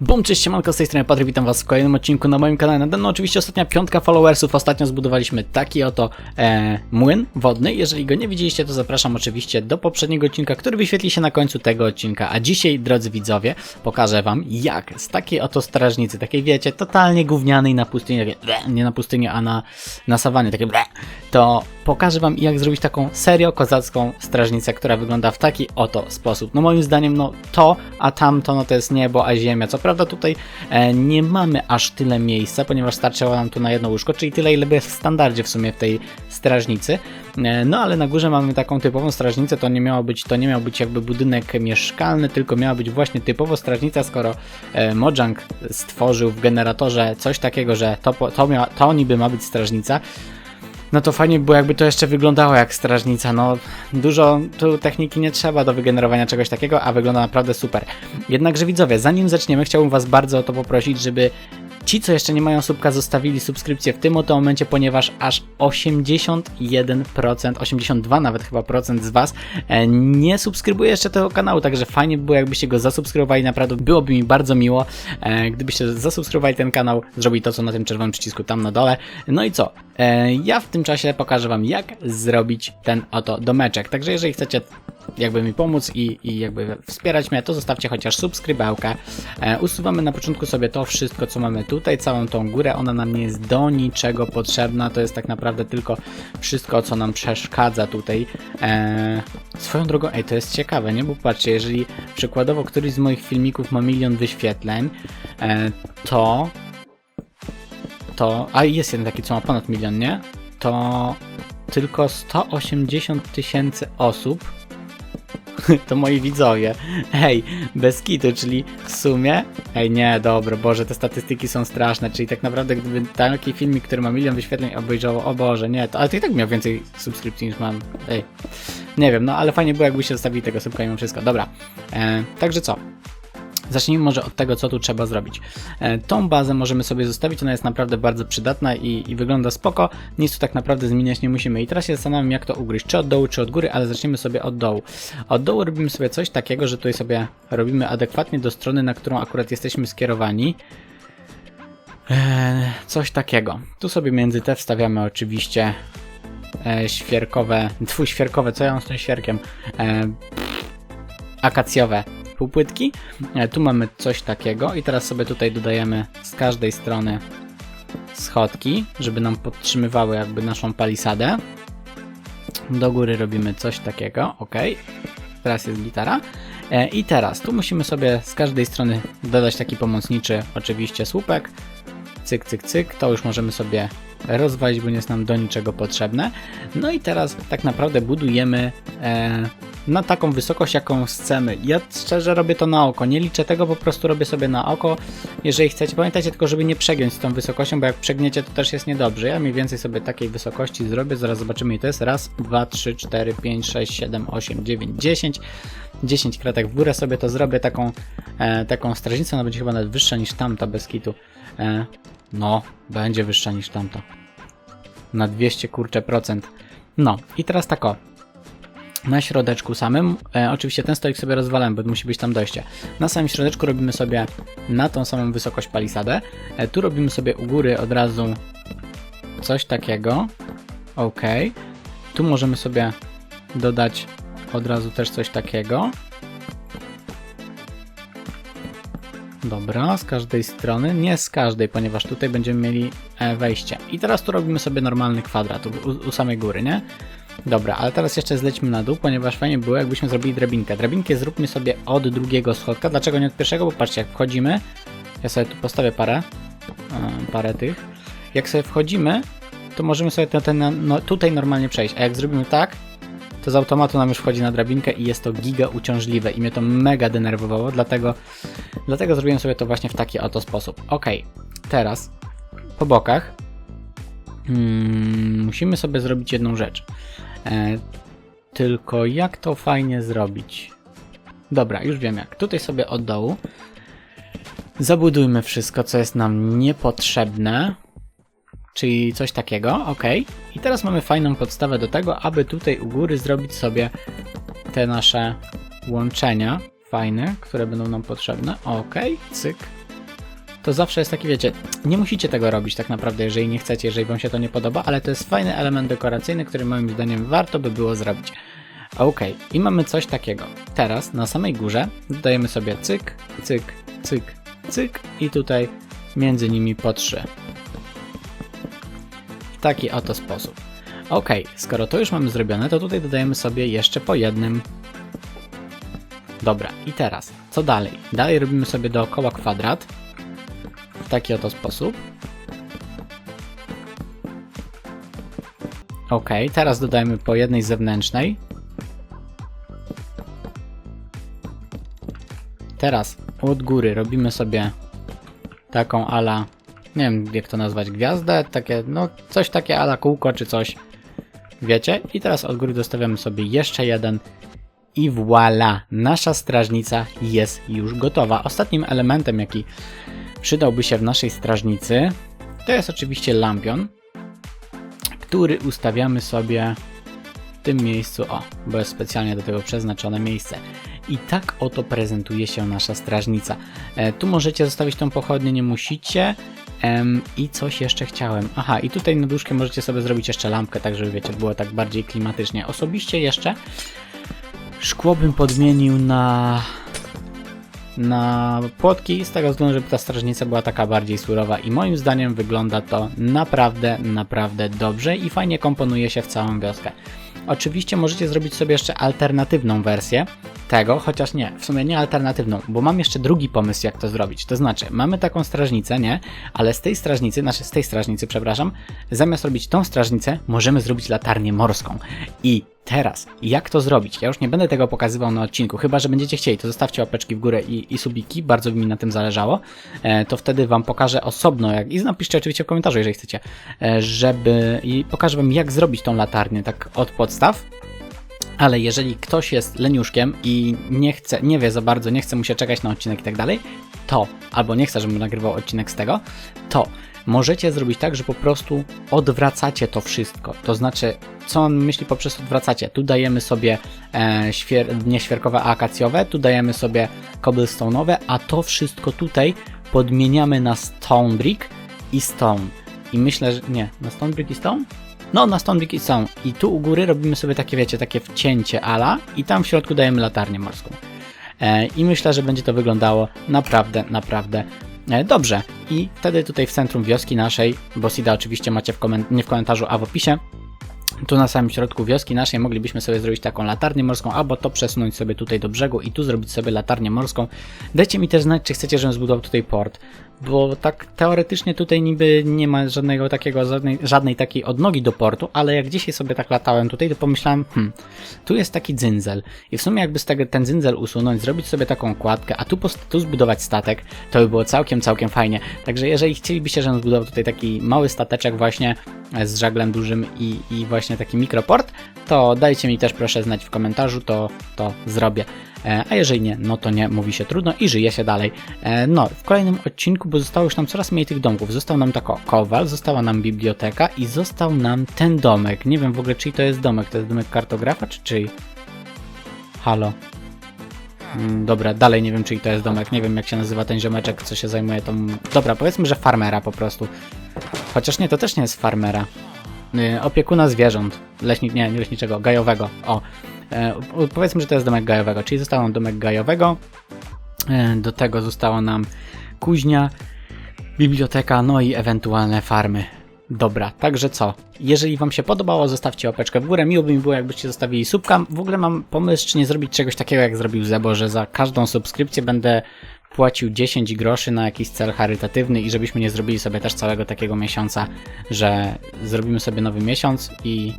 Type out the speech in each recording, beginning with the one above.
Bum, cześć, siemanko, z tej strony Patryk, witam was w kolejnym odcinku na moim kanale. No oczywiście ostatnia piątka followersów, ostatnio zbudowaliśmy taki oto e, młyn wodny. Jeżeli go nie widzieliście, to zapraszam oczywiście do poprzedniego odcinka, który wyświetli się na końcu tego odcinka. A dzisiaj, drodzy widzowie, pokażę wam jak z takiej oto strażnicy, takiej wiecie, totalnie gównianej na pustyni, nie na pustyni, a na, na sawanie, takie to pokażę wam jak zrobić taką serio kozacką strażnicę, która wygląda w taki oto sposób. No moim zdaniem, no to, a tamto, no to jest niebo, a ziemia. Co prawda tutaj e, nie mamy aż tyle miejsca, ponieważ starczyło nam tu na jedno łóżko, czyli tyle ile jest w standardzie w sumie w tej strażnicy. E, no ale na górze mamy taką typową strażnicę, to nie miało być, to nie miał być jakby budynek mieszkalny, tylko miała być właśnie typowo strażnica, skoro e, Mojang stworzył w generatorze coś takiego, że to, to, mia, to niby ma być strażnica, no to fajnie by było, jakby to jeszcze wyglądało jak strażnica. No, dużo tu techniki nie trzeba do wygenerowania czegoś takiego, a wygląda naprawdę super. Jednakże widzowie, zanim zaczniemy, chciałbym Was bardzo o to poprosić, żeby ci, co jeszcze nie mają subka, zostawili subskrypcję w tym oto momencie, ponieważ aż 81%, 82 nawet chyba procent z Was e, nie subskrybuje jeszcze tego kanału, także fajnie by było, jakbyście go zasubskrybowali. Naprawdę byłoby mi bardzo miło, e, gdybyście zasubskrybowali ten kanał, zrobili to, co na tym czerwonym przycisku tam na dole. No i co? E, ja w tym czasie pokażę Wam, jak zrobić ten oto domeczek. Także jeżeli chcecie jakby mi pomóc i, i jakby wspierać mnie, to zostawcie chociaż subskrybałkę. E, usuwamy na początku sobie to wszystko, co mamy tutaj, całą tą górę. Ona nam nie jest do niczego potrzebna. To jest tak naprawdę tylko wszystko, co nam przeszkadza tutaj. E, swoją drogą, ej, to jest ciekawe, nie? Bo patrzcie, jeżeli przykładowo któryś z moich filmików ma milion wyświetleń, e, to to, a jest jeden taki, co ma ponad milion, nie? To tylko 180 tysięcy osób to moi widzowie. Hej, bez kitu, czyli w sumie. Ej, nie, dobra, Boże, te statystyki są straszne. Czyli tak naprawdę, gdyby taki filmik, który ma milion wyświetleń, obejrzało, o Boże, nie, to, ale to i tak miał więcej subskrypcji niż mam. Ej, nie wiem, no ale fajnie było, jakbyście zostawili tego subka i mimo wszystko. Dobra, e, także co? Zacznijmy może od tego, co tu trzeba zrobić. E, tą bazę możemy sobie zostawić, ona jest naprawdę bardzo przydatna i, i wygląda spoko. Nic tu tak naprawdę zmieniać nie musimy. I teraz się zastanawiam, jak to ugryźć, czy od dołu, czy od góry, ale zaczniemy sobie od dołu. Od dołu robimy sobie coś takiego, że tutaj sobie robimy adekwatnie do strony, na którą akurat jesteśmy skierowani. E, coś takiego. Tu sobie między te wstawiamy oczywiście e, świerkowe, twój świerkowe, co ja mam z tym świerkiem? E, akacjowe półpłytki. E, Tu mamy coś takiego i teraz sobie tutaj dodajemy z każdej strony schodki, żeby nam podtrzymywały jakby naszą palisadę. Do góry robimy coś takiego, ok. Teraz jest gitara. E, I teraz tu musimy sobie z każdej strony dodać taki pomocniczy oczywiście słupek. Cyk, cyk, cyk. To już możemy sobie rozwalić, bo nie jest nam do niczego potrzebne. No i teraz tak naprawdę budujemy e, na taką wysokość, jaką chcemy. Ja szczerze robię to na oko, nie liczę tego, po prostu robię sobie na oko. Jeżeli chcecie, pamiętajcie tylko, żeby nie przegiąć z tą wysokością, bo jak przegniecie, to też jest niedobrze. Ja mniej więcej sobie takiej wysokości zrobię, zaraz zobaczymy i to jest. Raz, dwa, trzy, cztery, pięć, sześć, siedem, osiem, dziewięć, dziesięć. 10 kratek w górę sobie to zrobię, taką, e, taką strażnicę, ona będzie chyba nawet wyższa niż tamta bez kitu. E, no, będzie wyższa niż tamta. Na 200 kurcze procent. No, i teraz tak o. Na środeczku samym, e, oczywiście ten stolik sobie rozwalam, bo musi być tam dojście. Na samym środeczku robimy sobie na tą samą wysokość palisadę. E, tu robimy sobie u góry od razu coś takiego. Ok. Tu możemy sobie dodać od razu też coś takiego. Dobra, z każdej strony, nie z każdej, ponieważ tutaj będziemy mieli e, wejście. I teraz tu robimy sobie normalny kwadrat u, u samej góry, nie? Dobra, ale teraz jeszcze zlećmy na dół, ponieważ fajnie było, jakbyśmy zrobili drabinkę. Drabinkę zróbmy sobie od drugiego schodka. Dlaczego nie od pierwszego? Bo patrzcie, jak wchodzimy, ja sobie tu postawię parę, parę tych. Jak sobie wchodzimy, to możemy sobie ten, ten, no, tutaj normalnie przejść. A jak zrobimy tak, to z automatu nam już wchodzi na drabinkę i jest to giga uciążliwe i mnie to mega denerwowało, dlatego, dlatego zrobiłem sobie to właśnie w taki oto sposób. Ok, teraz po bokach mm, musimy sobie zrobić jedną rzecz. E, tylko jak to fajnie zrobić? Dobra, już wiem jak. Tutaj sobie od dołu zabudujmy wszystko, co jest nam niepotrzebne. Czyli coś takiego, ok. I teraz mamy fajną podstawę do tego, aby tutaj u góry zrobić sobie te nasze łączenia fajne, które będą nam potrzebne. Ok, cyk, to zawsze jest taki, wiecie, nie musicie tego robić tak naprawdę, jeżeli nie chcecie, jeżeli wam się to nie podoba, ale to jest fajny element dekoracyjny, który moim zdaniem warto by było zrobić. Ok, i mamy coś takiego. Teraz na samej górze dodajemy sobie cyk, cyk, cyk, cyk i tutaj między nimi po trzy. W taki oto sposób. Ok, skoro to już mamy zrobione, to tutaj dodajemy sobie jeszcze po jednym. Dobra, i teraz, co dalej? Dalej robimy sobie dookoła kwadrat. W taki oto sposób. Ok, teraz dodajemy po jednej zewnętrznej. Teraz od góry robimy sobie taką ala, nie wiem jak to nazwać, gwiazdę, takie, no coś takie ala kółko czy coś, wiecie? I teraz od góry dostawiamy sobie jeszcze jeden i voila, nasza strażnica jest już gotowa. Ostatnim elementem, jaki przydałby się w naszej strażnicy, to jest oczywiście lampion, który ustawiamy sobie w tym miejscu, o, bo jest specjalnie do tego przeznaczone miejsce. I tak oto prezentuje się nasza strażnica. E, tu możecie zostawić tą pochodnię, nie musicie. I coś jeszcze chciałem. Aha, i tutaj nad łóżkiem możecie sobie zrobić jeszcze lampkę, tak żeby wiecie, było tak bardziej klimatycznie. Osobiście jeszcze szkło bym podmienił na na płotki, z tego względu, żeby ta strażnica była taka bardziej surowa i moim zdaniem wygląda to naprawdę, naprawdę dobrze i fajnie komponuje się w całą wioskę. Oczywiście możecie zrobić sobie jeszcze alternatywną wersję tego, chociaż nie, w sumie nie alternatywną, bo mam jeszcze drugi pomysł, jak to zrobić. To znaczy, mamy taką strażnicę, nie? Ale z tej strażnicy, znaczy z tej strażnicy, przepraszam, zamiast robić tą strażnicę, możemy zrobić latarnię morską. I teraz, jak to zrobić? Ja już nie będę tego pokazywał na odcinku, chyba że będziecie chcieli, to zostawcie łapeczki w górę i, i subiki, bardzo mi na tym zależało. E, to wtedy wam pokażę osobno, jak, i napiszcie oczywiście w komentarzu, jeżeli chcecie, e, żeby, i pokażę wam, jak zrobić tą latarnię tak od podstaw. Ale jeżeli ktoś jest leniuszkiem i nie chce, nie wie za bardzo, nie chce mu się czekać na odcinek i tak dalej, to, albo nie chce, żebym nagrywał odcinek z tego, to możecie zrobić tak, że po prostu odwracacie to wszystko. To znaczy, co on myśli poprzez odwracacie? Tu dajemy sobie e, świer nie świerkowe, akacjowe, tu dajemy sobie cobblestone'owe, a to wszystko tutaj podmieniamy na stone brick i stone. I myślę, że nie, na stone brick i stone? No, na Stone Brick i są. I tu u góry robimy sobie takie, wiecie, takie wcięcie ala i tam w środku dajemy latarnię morską. E, I myślę, że będzie to wyglądało naprawdę, naprawdę e, dobrze. I wtedy tutaj w centrum wioski naszej, bo Sida oczywiście macie w nie w komentarzu, a w opisie, tu na samym środku wioski naszej moglibyśmy sobie zrobić taką latarnię morską, albo to przesunąć sobie tutaj do brzegu i tu zrobić sobie latarnię morską. Dajcie mi też znać, czy chcecie, żebym zbudował tutaj port, bo tak teoretycznie tutaj niby nie ma żadnego takiego, żadnej, żadnej takiej odnogi do portu, ale jak dzisiaj sobie tak latałem tutaj, to pomyślałem, hmm, tu jest taki dzynzel i w sumie jakby z tego ten dzynzel usunąć, zrobić sobie taką kładkę, a tu, tu zbudować statek, to by było całkiem, całkiem fajnie. Także jeżeli chcielibyście, żebym zbudował tutaj taki mały stateczek właśnie z żaglem dużym i, i właśnie taki mikroport, to dajcie mi też proszę znać w komentarzu, to, to zrobię. E, A jeżeli nie, no to nie, mówi się trudno i żyje się dalej. E, No, w kolejnym odcinku, bo zostało już nam coraz mniej tych domków. Został nam tako kowal, została nam biblioteka i został nam ten domek. Nie wiem w ogóle, czyj to jest domek. To jest domek kartografa, czy czyj? Halo. Mm, Dobra, dalej nie wiem, czyj to jest domek. Nie wiem, jak się nazywa ten ziomeczek, co się zajmuje tą... Dobra, powiedzmy, że farmera po prostu. Chociaż nie, to też nie jest farmera. Y, Opiekuna zwierząt. Leśnik, nie, nie leśniczego, gajowego. O. E, powiedzmy, że to jest domek gajowego, czyli został nam domek gajowego. E, do tego została nam kuźnia, biblioteka, no i ewentualne farmy. Dobra, także co? Jeżeli Wam się podobało, zostawcie łapeczkę w górę. Miło by mi było, jakbyście zostawili subka. W ogóle mam pomysł, czy nie zrobić czegoś takiego, jak zrobił Zebo, że za każdą subskrypcję będę płacił 10 groszy na jakiś cel charytatywny i żebyśmy nie zrobili sobie też całego takiego miesiąca, że zrobimy sobie nowy miesiąc i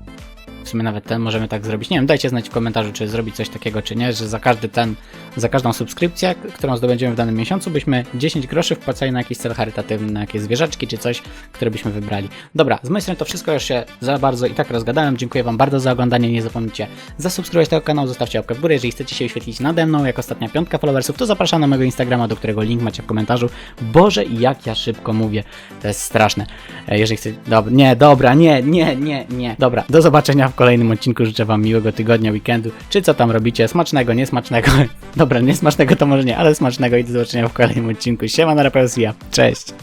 w sumie nawet ten możemy tak zrobić. Nie wiem, dajcie znać w komentarzu, czy zrobić coś takiego, czy nie, że za każdy ten, za każdą subskrypcję, którą zdobędziemy w danym miesiącu, byśmy 10 groszy wpłacali na jakiś cel charytatywny, na jakieś zwierzaczki, czy coś, które byśmy wybrali. Dobra, z mojej strony to wszystko, już się za bardzo i tak rozgadałem. Dziękuję Wam bardzo za oglądanie. Nie zapomnijcie zasubskrybować tego kanału, zostawcie łapkę w górę. Jeżeli chcecie się wyświetlić nade mną, jak ostatnia piątka followersów, to zapraszam na mojego Instagrama, do którego link macie w komentarzu. Boże, jak ja szybko mówię. To jest straszne. E, Jeżeli chcecie... Dobra, nie, dobra, nie, nie, nie, nie. Dobra, do zobaczenia w kolejnym odcinku. Życzę wam miłego tygodnia, weekendu, czy co tam robicie, smacznego, niesmacznego. Dobra, niesmacznego to może nie, ale smacznego i do zobaczenia w kolejnym odcinku. Siema, na. Cześć!